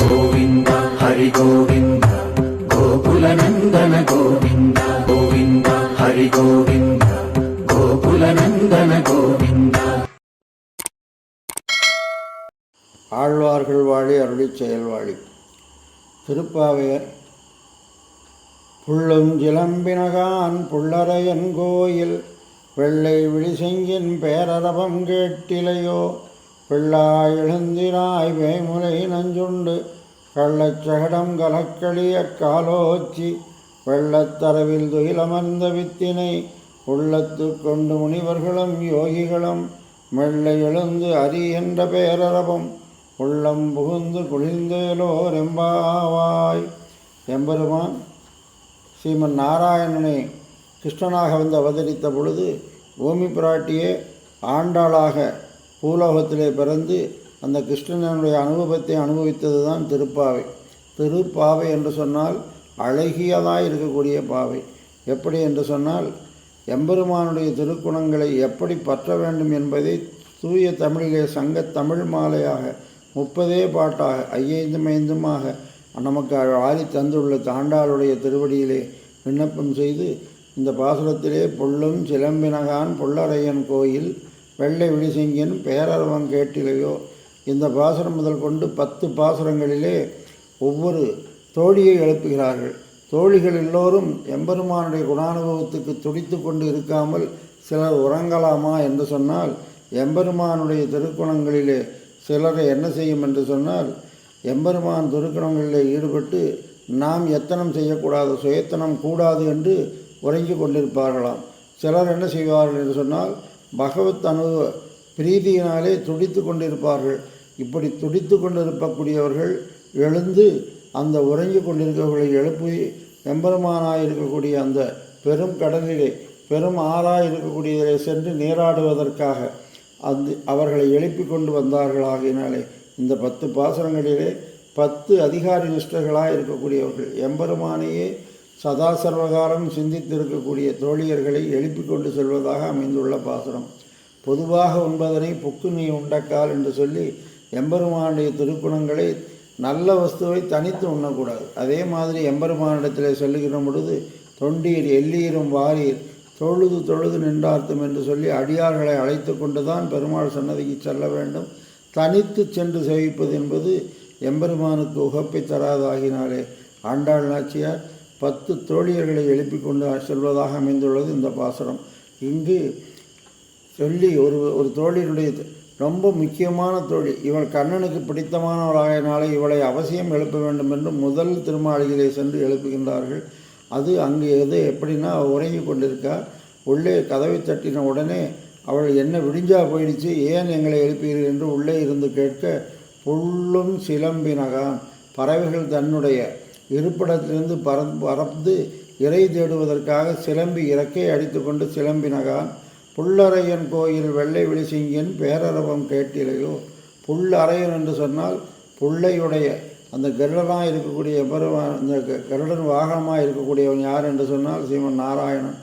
கோவிந்த ஹரி கோவிந்த கோகுலநந்தன கோவிந்த கோவிந்த ஹரி கோவிந்த கோகுலநந்தன கோவிந்த. ஆழ்வார்கள் வாழி அருளி செயல்வாழி. திருப்பாவையர் புள்ளுஞ்சிலம்பினகான் புள்ளரையன் கோயில் வெள்ளை விழிசெங்கின் பேரரபம் கேட்டிலையோ பிள்ளாய் எழுந்திராய் வேமுலை நஞ்சுண்டு கள்ளச்சகடம் கலக்களிய காலோச்சி வெள்ளத்தரவில் துயிலமர்ந்த வித்தினை உள்ளத்து கொண்டு முனிவர்களும் யோகிகளும் மெல்ல எழுந்து அரி என்ற பேரரபம் உள்ளம் புகுந்து குளிர்ந்தேலோர் எம்பாவாய். எம்பெருமான் ஸ்ரீமன் நாராயணனை கிருஷ்ணனாக வந்து அவதரித்த பொழுது பூமி பிராட்டியே ஆண்டாளாக பூலோகத்திலே பிறந்து அந்த கிருஷ்ணனுடைய அனுபவத்தை அனுபவித்தது தான் திருப்பாவை திருப்பாவை என்று சொன்னால் அழகியதாக இருக்கக்கூடிய பாவை. எப்படி என்று சொன்னால் எம்பெருமானுடைய திருக்குணங்களை எப்படி பற்ற வேண்டும் என்பதை தூய தமிழிலே சங்க தமிழ் மாலையாக முப்பதே பாட்டாக ஐயைந்தும் ஐந்துமாக நமக்கு வாரி தந்துள்ள தாண்டாளுடைய திருவடியிலே விண்ணப்பம் செய்து இந்த பாசுரத்திலே பொள்ளும் சிலம்பினகான் பொள்ளரையன் கோயில் வெள்ளை விழிசிங்கன் பேரரவம் கேட்டிலையோ இந்த பாசுரம் முதல் கொண்டு பத்து பாசுரங்களிலே ஒவ்வொரு தோழியை எழுப்புகிறார்கள். தோழிகள் எல்லோரும் எம்பெருமானுடைய குணானுபவத்துக்கு துடித்து கொண்டு இருக்காமல் சிலர் உறங்கலாமா என்று சொன்னால் எம்பெருமானுடைய திருக்குணங்களிலே சிலரை என்ன செய்யும் என்று சொன்னால் எம்பெருமான் திருக்குணங்களிலே ஈடுபட்டு நாம் எத்தனம் செய்யக்கூடாது சுயத்தனம் கூடாது என்று உறங்கி கொண்டிருப்பார்களாம். சிலர் என்ன செய்வார்கள் என்று சொன்னால் பகவத் அனுபவ பிரீதியினாலே துடித்து கொண்டிருப்பார்கள். இப்படி துடித்து கொண்டிருக்கக்கூடியவர்கள் எழுந்து அந்த உறங்கி கொண்டிருக்கவர்களை எழுப்பி எம்பெருமானாய் இருக்கக்கூடிய அந்த பெரும் கடலிலே பெரும் ஆறாக இருக்கக்கூடியதிலே சென்று நீராடுவதற்காக அந்த அவர்களை எழுப்பி கொண்டு வந்தார்களாகினாலே இந்த பத்து பாசனங்களிலே பத்து அதிகாரி நிஷ்டர்களாக இருக்கக்கூடியவர்கள். எம்பெருமானையே சதா சர்வகாலம் சிந்தித்திருக்கக்கூடிய தோழியர்களை எழுப்பி கொண்டு செல்வதாக அமைந்துள்ள பாசுரம். பொதுவாக உண்பதனை புக்கு நீ உண்டக்கால் என்று சொல்லி எம்பெருமானுடைய திருக்குணங்களை நல்ல வஸ்துவை தனித்து உண்ணக்கூடாது. அதே மாதிரி எம்பெருமானிடத்தில் சொல்லுகிற பொழுது தொண்டீர் எல்லீரும் வாரீர் தொழுது தொழுது நின்றார்த்தும் என்று சொல்லி அடியார்களை அழைத்து கொண்டு தான் பெருமாள் சன்னதிக்கு செல்ல வேண்டும். தனித்து சென்று சேவிப்பது என்பது எம்பெருமானுக்கு உகப்பை தராதாகினாலே. ஆண்டாள் நாச்சியார் பத்து தோழியர்களை எழுப்பி கொண்டு செல்வதாக அமைந்துள்ளது இந்த பாசுரம். இங்கு சொல்லி ஒரு ஒரு தோழியருடைய ரொம்ப முக்கியமான தோழி இவள் கண்ணனுக்கு பிடித்தமானவளாகினாலே இவளை அவசியம் எழுப்ப வேண்டும் என்று முதல் திருமாளிகளை சென்று எழுப்புகின்றார்கள். அது அங்கு எது எப்படின்னா உறங்கி கொண்டிருக்கா உள்ளே கதவை தட்டின உடனே அவள் என்ன விடிஞ்சா போயிடுச்சு ஏன் எங்களை எழுப்பீர்கள் என்று உள்ளே இருந்து கேட்க புல்லும் சிலம்பினகான் பறவைகள் தன்னுடைய இருப்பிடத்திலிருந்து பற பறந்து இறை தேடுவதற்காக சிலம்பி இறக்கை அடித்துக்கொண்டு சிலம்பினகான் புல்லறையன் கோயில் வெள்ளை விழிசிங்கின் பேரரவம் கேட்டிலையோ புல்லறையன் என்று சொன்னால் புள்ளையுடைய அந்த கருடனாக இருக்கக்கூடிய பெருமான் அந்த க- கருடன் வாகனமாக இருக்கக்கூடியவன் யார் என்று சொன்னால் சீமன் நாராயணன்.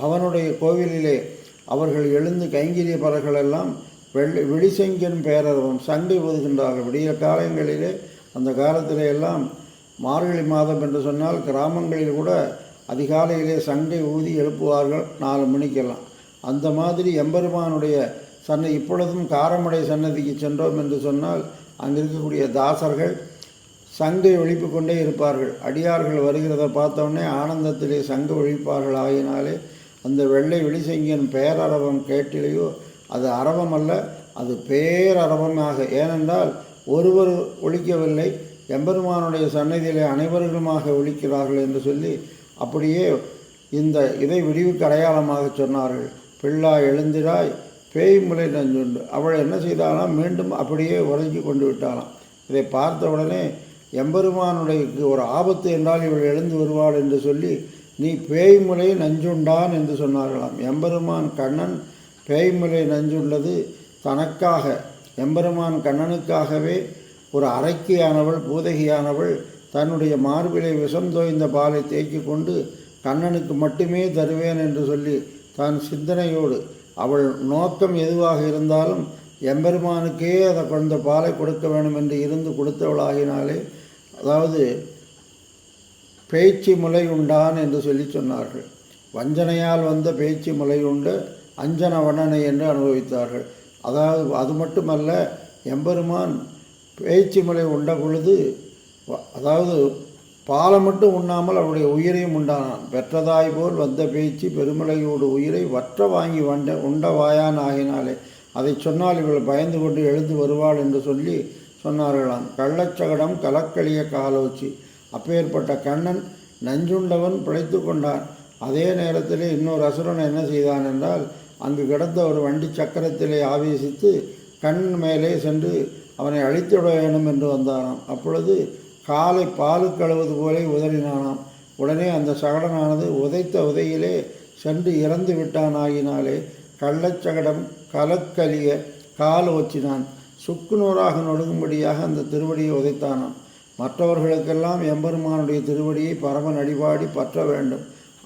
அவனுடைய கோவிலிலே அவர்கள் எழுந்து கைங்கிரிய பறர்கள் எல்லாம் வெள்ளை விழிசெங்கன் பேரரவம் சண்டை ஒதுகின்றார்கள் விடிய காலங்களிலே அந்த காலத்திலே எல்லாம் மார்கழி மாதம் என்று சொன்னால் கிராமங்களில் கூட அதிகாலையிலே சண்டை ஊதி எழுப்புவார்கள் நாலு மணிக்கெல்லாம். அந்த மாதிரி எம்பெருமானுடைய சன்னை இப்பொழுதும் காரமடை சன்னதிக்கு சென்றோம் என்று சொன்னால் அங்கே இருக்கக்கூடிய தாசர்கள் சங்கை ஒழிப்பு கொண்டே இருப்பார்கள். அடியார்கள் வருகிறத பார்த்தவொடனே ஆனந்தத்திலே சங்க ஒழிப்பார்கள். ஆகினாலே அந்த வெள்ளை வெளிசங்கியன் பேரரவம் கேட்டிலேயோ அது அரவம் அல்ல அது பேரரவமாக. ஏனென்றால் ஒருவர் ஒழிக்கவில்லை எம்பெருமானுடைய சன்னதியிலே அனைவர்களுமாக ஒழிக்கிறார்கள் என்று சொல்லி அப்படியே இந்த இதை விடிவுக்கு அடையாளமாக சொன்னார்கள். பிள்ளா எழுந்திராய் பேய் முலை நஞ்சுண்டு அவள் என்ன செய்தாலாம் மீண்டும் அப்படியே உறங்கி கொண்டு விட்டாலாம் இதை பார்த்த உடனே எம்பெருமானுடைய ஒரு ஆபத்து என்றால் இவள் எழுந்து வருவாள் என்று சொல்லி நீ பேய்முலை நஞ்சுண்டான் என்று சொன்னார்களாம். எம்பெருமான் கண்ணன் பேய்முலை நஞ்சுள்ளது தனக்காக எம்பெருமான் கண்ணனுக்காகவே ஒரு அரைக்கியானவள் பூதகியானவள் தன்னுடைய மார்பிலை விஷம் தோய்ந்த பாலை தேக்கி கொண்டு கண்ணனுக்கு மட்டுமே தருவேன் என்று சொல்லி தான் சிந்தனையோடு அவள் நோக்கம் எதுவாக இருந்தாலும் எம்பெருமானுக்கே அதை கொண்ட பாலை கொடுக்க வேண்டும் என்று இருந்து கொடுத்தவளாகினாலே அதாவது பேச்சு முலை உண்டான் என்று சொல்லி சொன்னார்கள். வஞ்சனையால் வந்த பேச்சு முலை உண்டு அஞ்சன வண்ணனை என்று அனுபவித்தார்கள். அதாவது அது மட்டுமல்ல எம்பெருமான் பேச்சு முலை உண்ட பொழுது அதாவது பாலை மட்டும் உண்ணாமல் அவருடைய உயிரையும் உண்டானான். பெற்றதாய் போல் வந்த பேச்சு பெருமலையோடு உயிரை வற்ற வாங்கி வண்ட உண்டவாயான் ஆகினாலே அதை சொன்னால் இவள் பயந்து கொண்டு எழுந்து வருவாள் என்று சொல்லி சொன்னார்களாம். கள்ளச்சகடம் கலக்களிய காலோச்சி. அப்பேற்பட்ட கண்ணன் நஞ்சுண்டவன் பிழைத்து கொண்டான். அதே நேரத்தில் இன்னொரு அசுரன் என்ன செய்தான் என்றால் அங்கு கிடந்த ஒரு வண்டி சக்கரத்திலே ஆவேசித்து கண் மேலே சென்று அவனை அழித்துவிட வேண்டும் என்று வந்தானாம். அப்பொழுது காலை பாலு கழுவது போலே உதறினானாம். உடனே அந்த சகடனானது உதைத்த உதையிலே சென்று இறந்து விட்டானாகினாலே கள்ளச்சகடம் கலக்கலிய கால் ஒச்சினான் சுக்குநூறாக நொடுங்கும்படியாக அந்த திருவடியை உதைத்தானாம். மற்றவர்களுக்கெல்லாம் எம்பெருமானுடைய திருவடியை பரமன் அடிபாடி பற்ற வேண்டும்.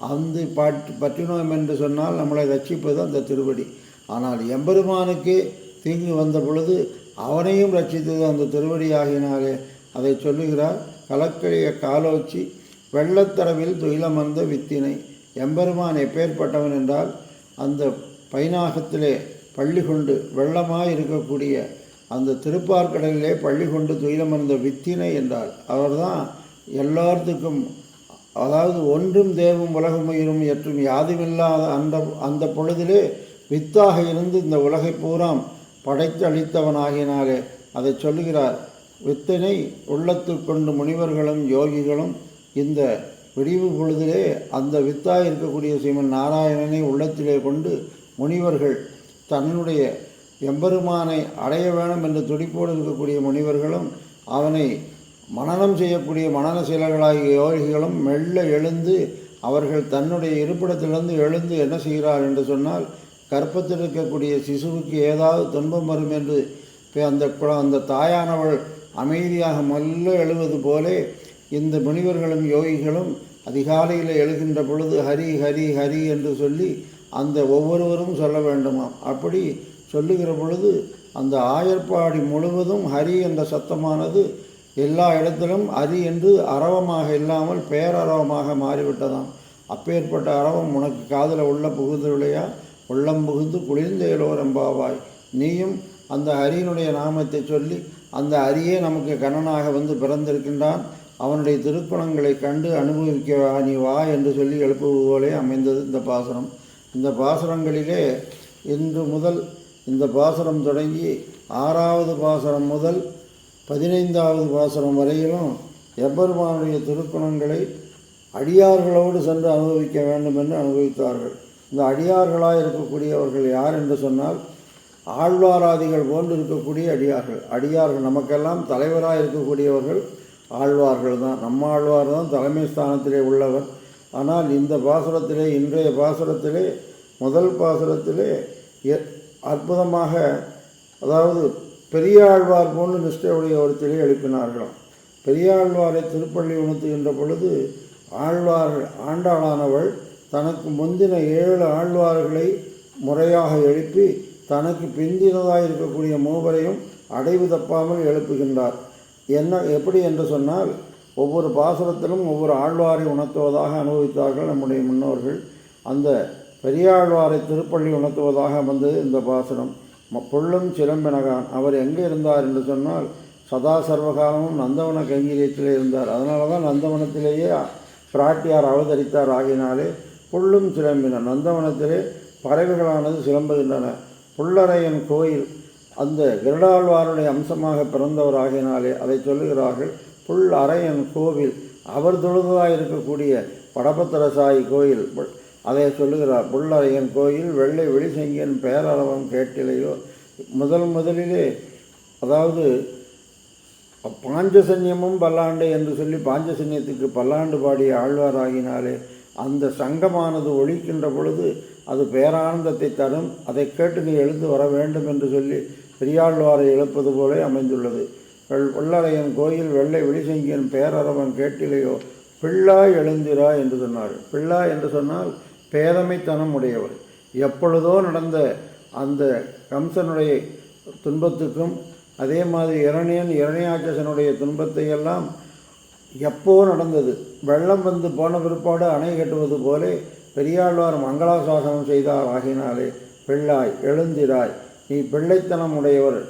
அந்த பற்றி பற்றினோம் என்று சொன்னால் நம்மளை ரட்சிப்பது அந்த திருவடி. ஆனால் எம்பெருமானுக்கே தீங்கு வந்த பொழுது அவனையும் ரட்சித்தது அந்த திருவடியாகினாலே அதை சொல்லுகிறார் கலக்கழிய காலோச்சி வெள்ளத்தரவில் துயிலமர்ந்த வித்தினை. எம்பெருமான் எப்பேற்பட்டவன் என்றால் அந்த பைனாகத்திலே பள்ளி கொண்டு வெள்ளமாக இருக்கக்கூடிய அந்த திருப்பார்கடலிலே பள்ளி கொண்டு துயிலமர்ந்த வித்தினை என்றார் அவர்தான் எல்லாத்துக்கும் அதாவது ஒன்றும் தேவும் உலகமுயிரும் ஏற்றும் யாதுமில்லாத அந்த அந்த பொழுதிலே வித்தாக இருந்து இந்த உலகை பூராம் படைத்தளித்தவனாகினாலே அதை சொல்லுகிறார். வித்தனை உள்ளத்தில் கொண்டு முனிவர்களும் யோகிகளும் இந்த விடிவு பொழுதிலே அந்த வித்தாக இருக்கக்கூடிய ஸ்ரீமன் நாராயணனை உள்ளத்திலே கொண்டு முனிவர்கள் தன்னுடைய எம்பெருமானை அடைய வேணும் என்று துடிப்போடு இருக்கக்கூடிய முனிவர்களும் அவனை மனநம் செய்யக்கூடிய மனநசீலர்களாகிய யோகிகளும் மெல்ல எழுந்து அவர்கள் தன்னுடைய இருப்பிடத்திலிருந்து எழுந்து என்ன செய்கிறார் என்று சொன்னால் கற்பத்தில் இருக்கக்கூடிய சிசுவுக்கு ஏதாவது துன்பம் வரும் என்று இப்ப அந்த குழ- அந்த தாயானவள் அமைதியாக மல்ல எழுவது போலே இந்த முனிவர்களும் யோகிகளும் அதிகாலையில் எழுகின்ற பொழுது ஹரி ஹரி ஹரி என்று சொல்லி அந்த ஒவ்வொருவரும் சொல்ல வேண்டுமாம். அப்படி சொல்லுகிற பொழுது அந்த ஆயர்பாடி முழுவதும் ஹரி என்ற சத்தமானது எல்லா இடத்திலும் ஹரி என்று அரவமாக இல்லாமல் பேரரவமாக மாறிவிட்டதாம். அப்பேற்பட்ட அரவம் உனக்கு காதில் உள்ள புகுந்தவில்லையா உள்ளம் புகுந்து குளிர்ந்த இளோரம்பாவாய் நீயும் அந்த ஹரியனுடைய நாமத்தை சொல்லி அந்த அரியே நமக்கு கண்ணனாக வந்து பிறந்திருக்கின்றான். அவனுடைய திருக்குணங்களை கண்டு அனுபவிக்க நீ வா என்று சொல்லி எழுப்புவது போலே அமைந்தது இந்த பாசுரம். இந்த பாசுரங்களிலே இன்று முதல் இந்த பாசுரம் தொடங்கி ஆறாவது பாசுரம் முதல் பதினைந்தாவது பாசுரம் வரையிலும் எப்பெருமானுடைய திருக்குணங்களை அடியார்களோடு சென்று அனுபவிக்க வேண்டும் என்று அனுபவித்தார்கள். இந்த அடியார்களாக இருக்கக்கூடியவர்கள் யார் என்று சொன்னால் ஆழ்வாராதிகள் போன்று இருக்கக்கூடிய அடியார்கள். அடியார்கள் நமக்கெல்லாம் தலைவராக இருக்கக்கூடியவர்கள் ஆழ்வார்கள் தான். நம்ம ஆழ்வார் தான் தலைமை ஸ்தானத்திலே உள்ளவர். ஆனால் இந்த பாசுரத்திலே இன்றைய பாசுரத்திலே முதல் பாசுரத்திலே அற்புதமாக அதாவது பெரியாழ்வார் போன்று நிஷ்டையுடைய ஒருத்திலே எழுப்பினார்களாம். பெரியாழ்வாரை திருப்பள்ளி உணர்த்துகின்ற பொழுது ஆழ்வார் ஆண்டாளானவள் தனக்கு முந்தின ஏழு ஆழ்வார்களை முறையாக எழுப்பி தனக்கு பிந்தினதாக இருக்கக்கூடிய மூவரையும் அடைவு தப்பாமல் எழுப்புகின்றார். என்ன எப்படி என்று சொன்னால் ஒவ்வொரு பாசுரத்திலும் ஒவ்வொரு ஆழ்வாரை உணர்த்துவதாக அனுபவித்தார்கள் நம்முடைய முன்னோர்கள். அந்த பெரியாழ்வாரை திருப்பள்ளி உணர்த்துவதாக வந்தது இந்த பாசுரம். ம- புள்ளும் சிலம்பினகான். அவர் எங்கே இருந்தார் என்று சொன்னால் சதா சர்வகாலமும் நந்தவன கைங்கரியத்திலே இருந்தார். அதனால தான் நந்தவனத்திலேயே பிராட்டியார் அவதரித்தார். ஆகினாலே புள்ளும் சிலம்பின நந்தவனத்திலே பறவைகளானது சிலம்புகின்றன. புல்லரையன் கோயில் அந்த கிருடாழ்வாருடைய அம்சமாக பிறந்தவர் ஆகினாலே அதை சொல்லுகிறார்கள். புல் அரையன் கோவில் அவர் தொழுதலாக இருக்கக்கூடிய படபத்திரசாயி கோயில். புல்- அதை சொல்லுகிறார் புல்லரையன் கோயில் வெள்ளை வெளிசெங்கியன் பேரளவம் கேட்டிலையோ முதல் முதலிலே அதாவது பாஞ்சசன்யமும் பல்லாண்டு என்று சொல்லி பாஞ்சசன்யத்துக்கு பல்லாண்டு பாடிய ஆழ்வாராகினாலே அந்த சங்கமானது ஒழிக்கின்ற பொழுது அது பேரானந்தத்தை தரும். அதை கேட்டு நீ எழுந்து வர வேண்டும் என்று சொல்லி பெரியாழ்வாரை எழுப்பது போலே அமைந்துள்ளது. வெள்- வெள்ளரையன் கோயில் வெள்ளை வெளிசங்கியன் பேரரவன் கேட்டிலையோ பிள்ளா எழுந்திரா என்று சொன்னார். பிள்ளா என்று சொன்னால் பேதமைத்தனம் உடையவர். எப்பொழுதோ நடந்த அந்த கம்சனுடைய துன்பத்துக்கும் அதே மாதிரி இரணியன் இரணியாட்சசனுடைய துன்பத்தை எல்லாம் எப்போ நடந்தது? வெள்ளம் வந்து போன பிற்பாடு அணை கட்டுவது போலே பெரியாழ்வார் மங்களாசாசனம் செய்தார் ஆகினாலே பிள்ளாய் எழுந்திராய் நீ பிள்ளைத்தனம் உடையவர்.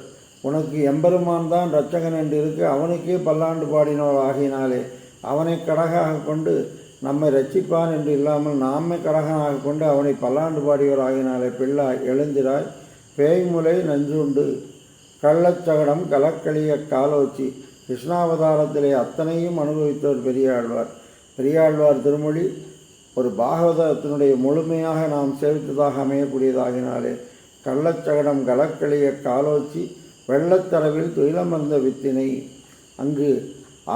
உனக்கு எம்பெருமான் தான் இரட்சகன் என்று இருக்கு அவனுக்கே பல்லாண்டு பாடினவர் ஆகினாலே அவனை கடகாக கொண்டு நம்மை ரட்சிப்பான் என்று இல்லாமல் நாமே கடகனாக கொண்டு அவனை பல்லாண்டு பாடியவர் ஆகினாலே பிள்ளாய் எழுந்திராய் பேய்முலை நஞ்சுண்டு கள்ளச்சகடம் கலக்களிய காலோச்சி கிருஷ்ணாவதாரத்திலே அத்தனையும் அனுபவித்தவர் பெரியாழ்வார். பெரியாழ்வார் திருமொழி ஒரு பாகவதத்தினுடைய முழுமையாக நாம் சேவித்ததாக அமையக்கூடியதாகினாலே கள்ளச்சகடம் கலக்களிய காலோச்சி வெள்ளத்தரவில் துயிலமர்ந்த வித்தினை. அங்கு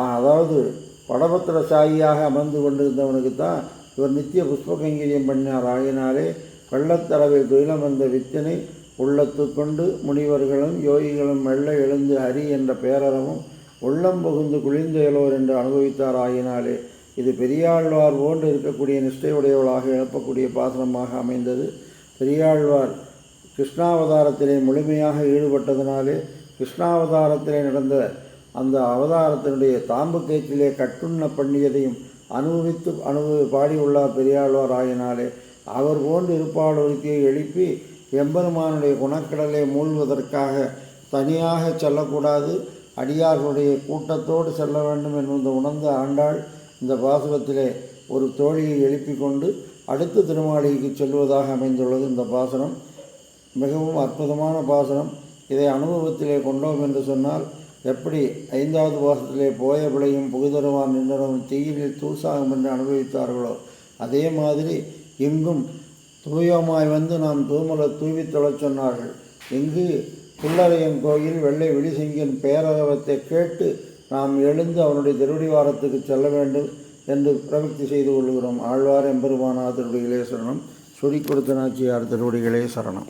அதாவது வடபத்திர சாயியாக அமர்ந்து கொண்டிருந்தவனுக்கு தான் இவர் நித்திய புஷ்ப கைங்கரியம் பண்ணினார். ஆகினாலே வெள்ளத்தரவில் துயிலமர்ந்த வித்தினை உள்ளத்து கொண்டு முனிவர்களும் யோகிகளும் மெல்ல எழுந்து ஹரி என்ற பேரறவும் உள்ளம் புகுந்து குளிர்ந்தேலோர் என்று அனுபவித்தார் ஆகினாலே இது பெரியாழ்வார் போன்று இருக்கக்கூடிய நிஷ்டையுடையவளாக எழுப்பக்கூடிய பாசனமாக அமைந்தது. பெரியாழ்வார் கிருஷ்ணாவதாரத்திலே முழுமையாக ஈடுபட்டதினாலே கிருஷ்ணாவதாரத்திலே நடந்த அந்த அவதாரத்தினுடைய தாம்பு கேற்றிலே கட்டுண்ண பண்ணியதையும் அனுபவித்து அனுபவி பாடியுள்ளார் பெரியாழ்வார் ஆகினாலே அவர் போன்று இருப்பாள் ஒருத்தியை எழுப்பி எம்பெருமானுடைய குணக்கடலை மூழ்வதற்காக தனியாக செல்லக்கூடாது. அடியார்களுடைய கூட்டத்தோடு செல்ல வேண்டும் என்பதை உணர்ந்த ஆண்டாள் இந்த பாசுரத்திலே ஒரு தோழியை எழுப்பி கொண்டு அடுத்த திருமாளிகைக்கு செல்வதாக அமைந்துள்ளது இந்த பாசனம் மிகவும் அற்புதமான பாசனம் இதை அனுபவத்திலே கொண்டோம் என்று சொன்னால் எப்படி ஐந்தாவது பாசத்திலே போய விளையும் புகுதருவான் நின்றனும் தீயிலில் தூசாகும் என்று அனுபவித்தார்களோ அதே மாதிரி இங்கும் தூயமாய் வந்து நாம் தூமலை தூவி தொழச் சொன்னார்கள். இங்கு புல்லரையன் கோயில் வெள்ளை விழிசிங்கின் பேரகவத்தை கேட்டு நாம் எழுந்து அவனுடைய திருவடிவாரத்துக்கு செல்ல வேண்டும் என்று பிரவக்தி செய்து கொள்கிறோம். ஆழ்வார் எம்பெருமானா திருவடிகளே சரணம். சுடி கொடுத்த நாச்சியார் திருவடிகளே சரணம்.